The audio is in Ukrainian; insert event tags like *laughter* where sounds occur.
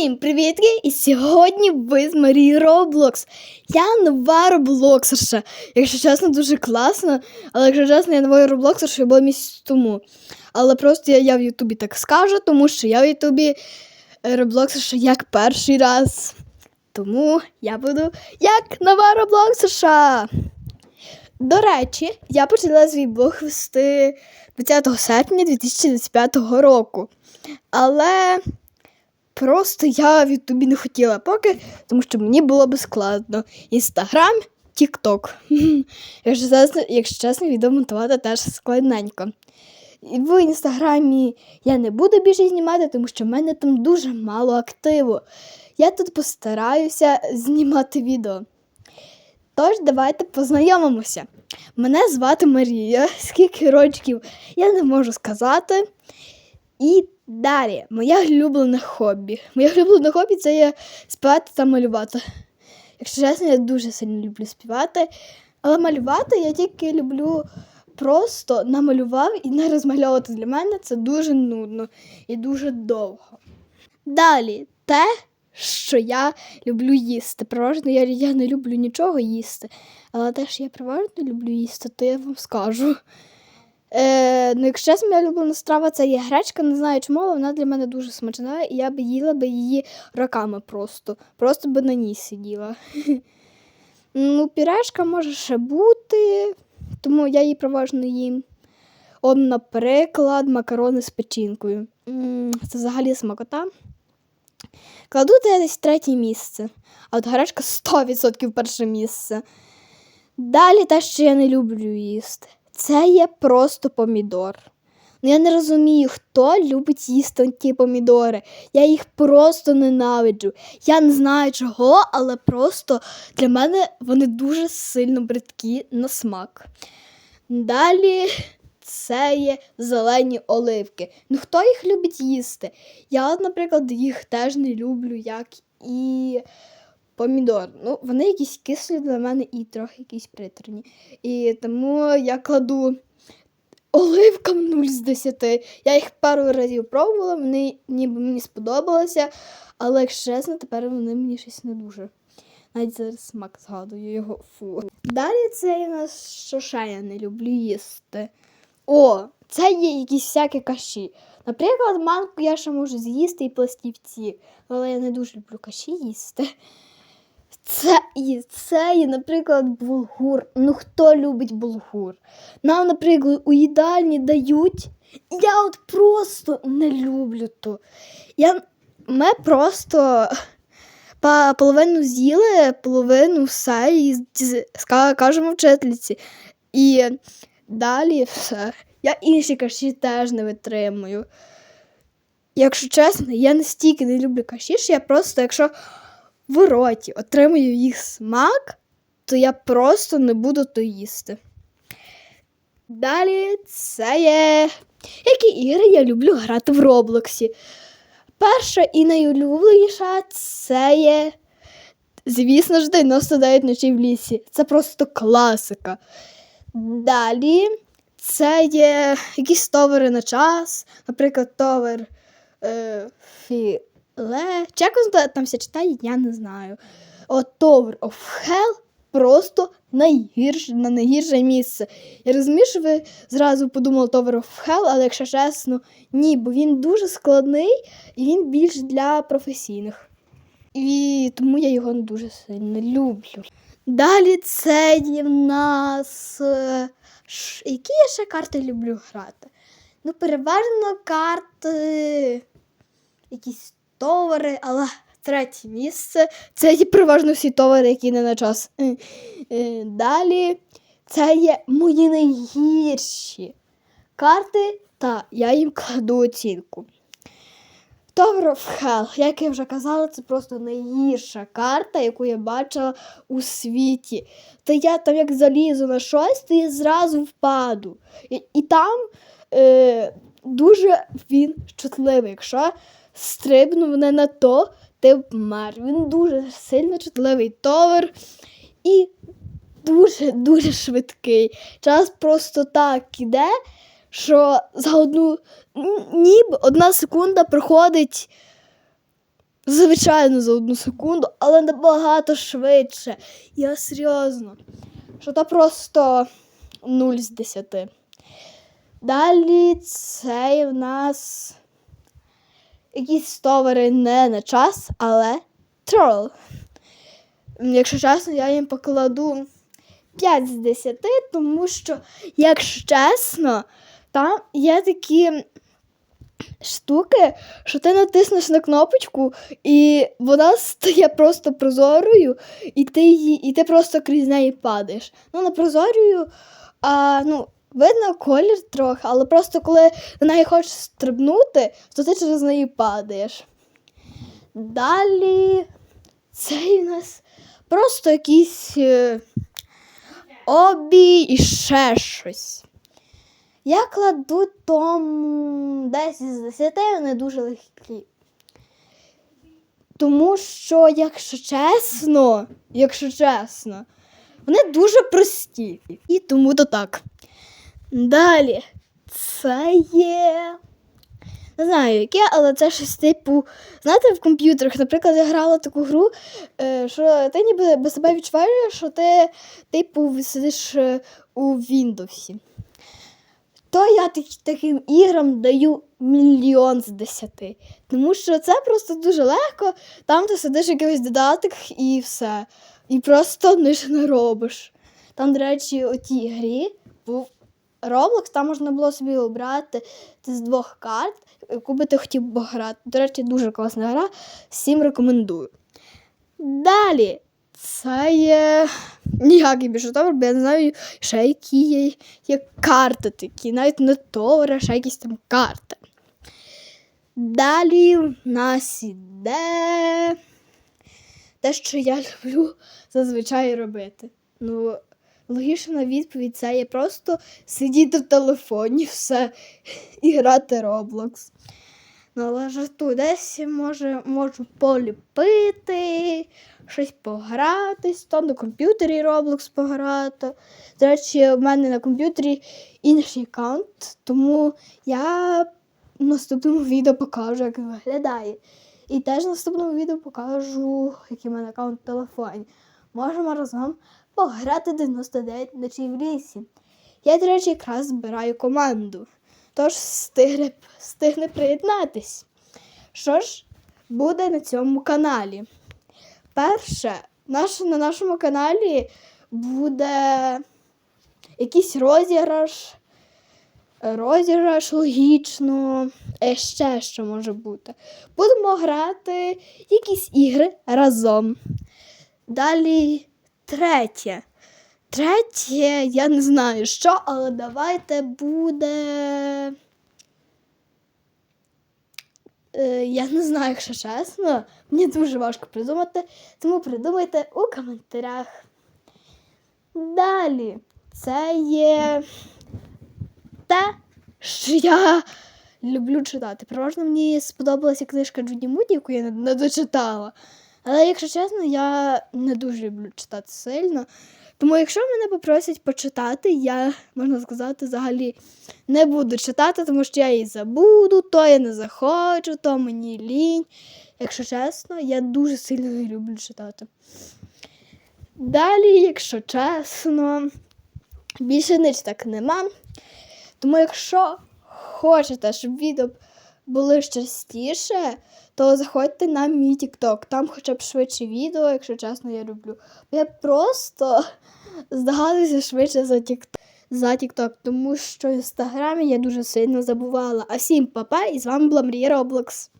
Всім привітки! І сьогодні ви з Марії Роблокс. Я нова роблоксерша. Якщо чесно, дуже класно. Але якщо чесно, я новою роблоксершою була місяць тому. Але просто я, я в Ютубі так скажу, тому що я в Ютубі е, роблоксерша як перший раз. Тому я буду як нова роблоксерша. До речі, я почала свій блог вести 20 серпня 2025 року. Але просто я в Ютубі не хотіла поки, тому що мені було би складно. Інстаграм, Тікток. *laughs* Якщо чесно, якщо чесно, відео монтувати теж складненько. В інстаграмі я не буду більше знімати, тому що в мене там дуже мало активу. Я тут постараюся знімати відео. Тож, давайте познайомимося. Мене звати Марія. Скільки рочків я не можу сказати. І далі, моє улюблене хобі. Моє улюблене хобі це є співати та малювати. Якщо чесно, я дуже сильно люблю співати. Але малювати я тільки люблю просто намалював і не розмальовувати. Для мене це дуже нудно і дуже довго. Далі, те, що я люблю їсти. Переважно я, я не люблю нічого їсти. Але те, що я переважно люблю їсти, то я вам скажу. Е, ну, якщо чесно, моя улюблена страва це є гречка, не знаю чому, але вона для мене дуже смачна, і я б їла би її роками просто. Просто би на ній сиділа. *laughs* Ну, пюрешка може ще бути, тому я її переважно їм. От, наприклад, макарони з печінкою. Це взагалі смакота. Кладу я десь третє місце, а от гречка 100% перше місце. Далі те, що я не люблю їсти. Це є просто помідор. Ну я не розумію, хто любить їсти ті помідори. Я їх просто ненавиджу. Я не знаю чого, але просто для мене вони дуже сильно бридкі на смак. Далі це є зелені оливки. Ну хто їх любить їсти? Я, наприклад, їх теж не люблю, як і помідор. Ну, вони якісь кислі для мене і трохи якісь приторні. І тому я кладу оливкам 0 з 10. Я їх пару разів пробувала, вони ніби мені сподобалося, але якщо чесно, тепер вони мені щось не дуже. Навіть зараз смак згадую його фу. Далі це у нас що я не люблю їсти. О, це є якісь всякі каші. Наприклад, манку я ще можу з'їсти і пластівці, але я не дуже люблю каші їсти. Це і це є, наприклад, булгур. Ну хто любить булгур? Нам, наприклад, у їдальні дають. Я от просто не люблю то. Я, Ми просто *laughs* половину з'їли, половину все і кажемо вчительці. І далі все. Я інші каші теж не витримую. Якщо чесно, я настільки не люблю каші, що я просто, якщо в роті отримую їх смак, то я просто не буду то їсти. Далі це є. Які ігри я люблю грати в Роблоксі. Перша і найулюбленіша це є, звісно ж, 99 ночей в лісі. Це просто класика. Далі це є якісь товари на час, наприклад, товар е, філе. Чи як там все читає, я не знаю. От Tower of Hell просто найгірше, на найгірше місце. Я розумію, що ви зразу подумали Tower of Hell, але якщо чесно, ні, бо він дуже складний і він більш для професійних. І тому я його дуже сильно люблю. Далі це є в нас. е, Які я ще карти люблю грати? Ну, переважно карти, якісь товари, але третє місце це є переважно всі товари, які не на час. Е, е, Далі це є мої найгірші карти, та я їм кладу оцінку. Tower of Hell, як я вже казала, це просто найгірша карта, яку я бачила у світі. Та я там як залізу на щось, то я зразу впаду. І, і там е, дуже він чутливий. Якщо стрибнув не на то, ти вмер. Він дуже сильно чутливий товар і дуже-дуже швидкий. Час просто так іде, що за одну ніби одна секунда проходить звичайно, за одну секунду, але набагато швидше. Я серйозно. Що то просто 0 з 10. Далі цей в нас якісь товари не на час, але трол. Якщо чесно, я їм покладу 5 з 10, тому що, якщо чесно, там є такі штуки, що ти натиснеш на кнопочку, і вона стає просто прозорою, і ти, її, і ти просто крізь неї падаєш. Ну, не прозорою, а ну, видно колір трохи, але просто коли на неї хочеш стрибнути, то ти через неї падаєш. Далі цей у нас просто якийсь е, обій і ще щось. Я кладу тому 10 з 10, вони дуже легкі. Тому що, якщо чесно, якщо чесно, вони дуже прості. І тому то так. Далі, це є. Не знаю, яке, але це щось типу. Знаєте, в комп'ютерах, наприклад, я грала таку гру, е, що ти ніби без себе відчуваєш, що ти, типу, сидиш е, у Windows. То я таким іграм даю мільйон з десяти. Тому що це просто дуже легко. Там ти сидиш в якихось додатках і все. І просто нічого не робиш. Там, до речі, у тій грі був Roblox, там можна було собі обрати з двох карт, яку би ти хотів пограти. До речі, дуже класна гра. Всім рекомендую. Далі. Це є ніякий більше товар, бо я не знаю, ще які є, є карти такі, навіть не товари, а ще якісь там карти. Далі в нас іде те, що я люблю зазвичай робити. Ну, логічна відповідь це є просто сидіти в телефоні, все, і грати Roblox. Ну, але жартую, десь може, можу поліпити, щось погратись, то на комп'ютері Roblox пограти. До речі, в мене на комп'ютері інший аккаунт, тому я в наступному відео покажу, як він виглядає. І теж в наступному відео покажу, який в мене аккаунт в телефоні. Можемо разом пограти 99 ночей в лісі. Я, до речі, якраз збираю команду. Тож встигне, встигне приєднатись. Що ж буде на цьому каналі? Перше, наш, на нашому каналі буде якийсь розіграш, розіграш логічно, е, ще що може бути. Будемо грати якісь ігри разом. Далі третє. Третє, я не знаю що, але давайте буде. Е, я не знаю, якщо чесно. Мені дуже важко придумати, тому придумайте у коментарях. Далі, це є те, що я люблю читати. Переважно мені сподобалася книжка Джуді Муді, яку я не, дочитала. Але, якщо чесно, я не дуже люблю читати сильно. Тому, якщо мене попросять почитати, я, можна сказати, взагалі не буду читати, тому що я її забуду, то я не захочу, то мені лінь. Якщо чесно, я дуже сильно не люблю читати. Далі, якщо чесно, більше ніч так нема. Тому, якщо хочете, щоб відео були частіше, то заходьте на мій TikTok. Там хоча б швидше відео, якщо чесно, я люблю. Я просто *laughs* здогадуюся швидше за TikTok. За TikTok, тому що в інстаграмі я дуже сильно забувала. А всім папа, і з вами була Мрія Роблокс.